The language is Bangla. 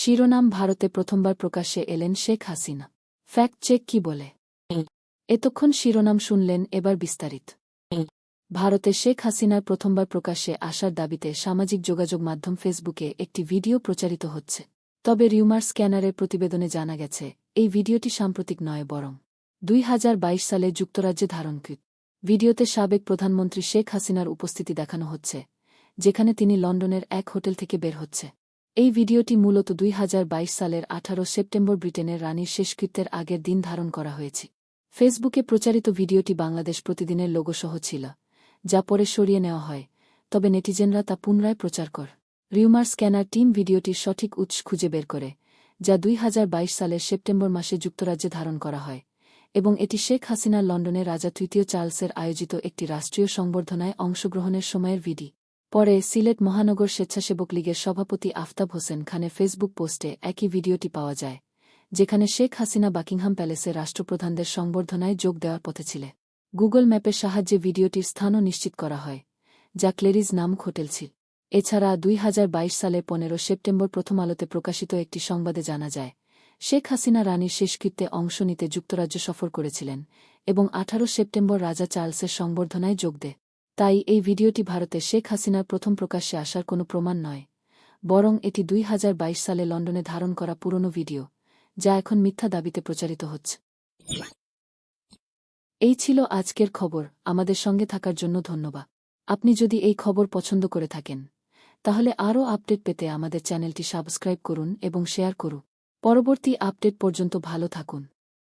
শিরোনাম ভারতে প্রথমবার প্রকাশ্যে এলেন শেখ হাসিনা। ফ্যাক্ট চেক কি বলে? এতক্ষণ শিরোনাম শুনলেন এবার বিস্তারিত। ভারতে শেখ হাসিনার প্রথমবার প্রকাশ্যে আসার দাবিতে সামাজিক যোগাযোগ মাধ্যম ফেসবুকে একটি ভিডিও প্রচারিত হচ্ছে। তবে রিউমার স্ক্যানারের প্রতিবেদনে জানা গেছে, এই ভিডিওটি সাম্প্রতিক নয় বরং দুই হাজার বাইশ সালে যুক্তরাজ্যে ধারণকৃত। ভিডিওতে সাবেক প্রধানমন্ত্রী শেখ হাসিনার উপস্থিতি দেখানো হচ্ছে, যেখানে তিনি লন্ডনের এক হোটেল থেকে বের হচ্ছে। এই ভিডিওটি মূলত দুই হাজার বাইশ সালের আঠারো সেপ্টেম্বর ব্রিটেনের রানীর শেষকৃত্যের আগের দিন ধারণ করা হয়েছে। ফেসবুকে প্রচারিত ভিডিওটি বাংলাদেশ প্রতিদিনের লোগোসহ ছিল, যা পরে সরিয়ে নেওয়া হয়, তবে নেটিজেনরা তা পুনরায় প্রচার কর। রিউমার স্ক্যানার টিম ভিডিওটির সঠিক উৎস খুঁজে বের করে, যা দুই হাজার বাইশ সালের সেপ্টেম্বর মাসে যুক্তরাজ্যে ধারণ করা হয়, এবং এটি শেখ হাসিনা লন্ডনে রাজা তৃতীয় চার্লসের আয়োজিত একটি রাষ্ট্রীয় সংবর্ধনায় অংশগ্রহণের সময়ের ভিডি। পরে সিলেট মহানগর স্বেচ্ছাসেবক লীগের সভাপতি আফতাব হোসেন খানের ফেসবুক পোস্টে একই ভিডিওটি পাওয়া যায়, যেখানে শেখ হাসিনা বাকিংহাম প্যালেসে রাষ্ট্রপ্রধানদের সংবর্ধনায় যোগ দেওয়ার পথে ছিলে। গুগল ম্যাপের সাহায্যে ভিডিওটির স্থানও নিশ্চিত করা হয়, যা ক্লেরিজ নাম হোটেল ছিল। এছাড়া দুই হাজার বাইশ সালে পনেরো সেপ্টেম্বর প্রথম আলোতে প্রকাশিত একটি সংবাদে জানা যায়, শেখ হাসিনা রানীর শেষকৃত্যে অংশ নিতে যুক্তরাজ্য সফর করেছিলেন এবং আঠারো সেপ্টেম্বর রাজা চার্লসের সংবর্ধনায় যোগ দেয়। তাই এই ভিডিওটি ভারতে শেখ হাসিনার প্রথম প্রকাশ্যে আসার কোনো প্রমাণ নয়, বরং এটি দুই হাজার বাইশ সালে লন্ডনে ধারণ করা পুরনো ভিডিও, যা এখন মিথ্যা দাবিতে প্রচারিত হচ্ছে। এই ছিল আজকের খবর, আমাদের সঙ্গে থাকার জন্য ধন্যবাদ। আপনি যদি এই খবর পছন্দ করে থাকেন, তাহলে আরও আপডেট পেতে আমাদের চ্যানেলটি সাবস্ক্রাইব করুন এবং শেয়ার করুন। পরবর্তী আপডেট পর্যন্ত ভালো থাকুন।